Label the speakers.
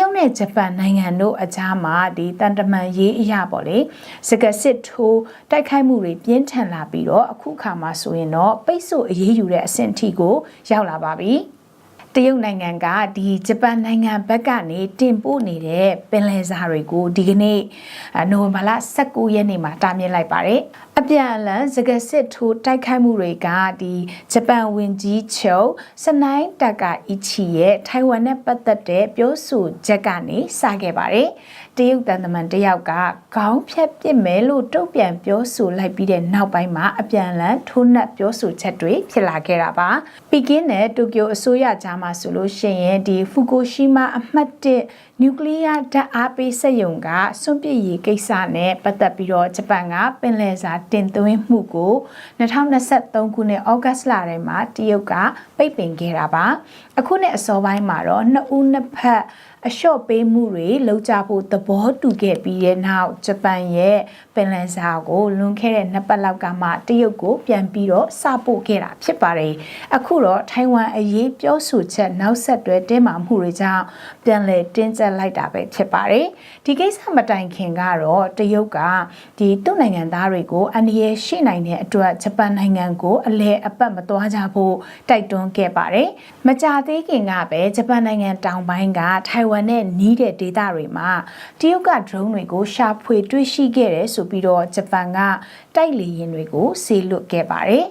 Speaker 1: ရုတ်နဲ့ဂျပန်နိုင်ငံတို့အကြားမှာဒီတန်တမန်ရေးအရာပေါ့လေစကစစ်ထိုးတိုက်ခိုက်မှုတွေပြင်းထန်လာပြီးတော့အခုခါမှာဆိုရင်တော့ပိတ်ဆို့အရေးယူတဲ့အဆင့်အထိကိုရောက်လာပါပြီတရုတ်နိုင်ငံကဒီဂျပန်နိုင်ငံဘက်ကနေတင်ပို့နေတဲ့ပင်လယ်စာတွေကိုဒီကနေ့အနိုဝင်ဘာလ19ရက်နေ့မှာတားမြစ်လိုက်ပါတယ်အပြန်အလှန်စကားစစ်ထိုးတိုက်ခိုက်မှုတွေကဒီဂျပန်ဝင်ကြီးချုပ်စနိုင်းတကာအီချီရဲ့ထိုင်ဝမ်နဲ့ပတ်သက်တဲ့ပြောဆိုချက်ကနေစခဲ့ပါတယ်တရုတ်တန်တမန်တယောက်ကခေါင်းဖြတ်ပစ်မယ်လို့တုံ့ပြန်ပြောဆိုလိုက်ပြီးတဲ့နောက်ပိုင်းမှာအပြန်အလှန်ထိုးနှက်ပြောဆိုချက်တွေဖြစ်လာခဲ့တာပါပီကင်းနဲ့တိုကျိုအစိုးရကြားမှာဆိုလို့ရှိရင်ဒီဖူကိုရှိမာအမှတ်1နျူကလ িয়ার ဓာတ်အားပေးစက်ရုံကစွန့်ပစ်ရေးကိစ္စနဲ့ပတ်သက်ပြီးတော့ဂျပန်ကပင်လယ်စာတင်သွင်းမှုကို2023ခုနှစ်ဩဂတ်လထဲမှာတရုတ်ကပိတ်ပင်ခဲ့တာပါအခုနှစ်အစောပိုင်းမှာတော့နှစ်ဦးနှစ်ဖက် အလျှော့ပေးမှုတွေလုပ်ကြဖို့သဘောတူခဲ့ပြီးတဲ့နောက်ဂျပန်ရဲ့ပင်လယ်စာကိုလွန်ခဲ့တဲ့နှစ်ပတ်လောက်ကမှတရုတ်ကိုပြန်ပြီးတော့စပို့ခဲ့တာဖြစ်ပါတယ်အခုတော့ထိုင်ဝမ်အရေးပြောဆိုချက်နောက်ဆက်တွဲတင်းမာမှုတွေကြောင့်ပြန်လည်တင်းကျပ်လိုက်တာပဲဖြစ်ပါတယ်ဒီကိစ္စမတိုင်ခင်ကတော့တရုတ်ကဒီသူ့နိုင်ငံသားတွေကိုအန္တရာယ်ရှိနိုင်တဲ့အတွက်ဂျပန်နိုင်ငံကိုအလဲအပတ်မသွားကြဖို့တိုက်တွန်းခဲ့ပါတယ်မကြသေးခင်ကပဲဂျပန်နိုင်ငံတောင်ပိုင်းကထိုင်ဝမ်နဲ့နီးတဲ့ဒေသတွေမှာတရုတ်က drone တွေကိုရှာဖွေတွေ့ရှိခဲ့တယ်ဆိုပြီးတော့ဂျပန်ကတိုက်လေယာဉ်တွေကိုဆေးလွတ်ခဲ့ပါတယ်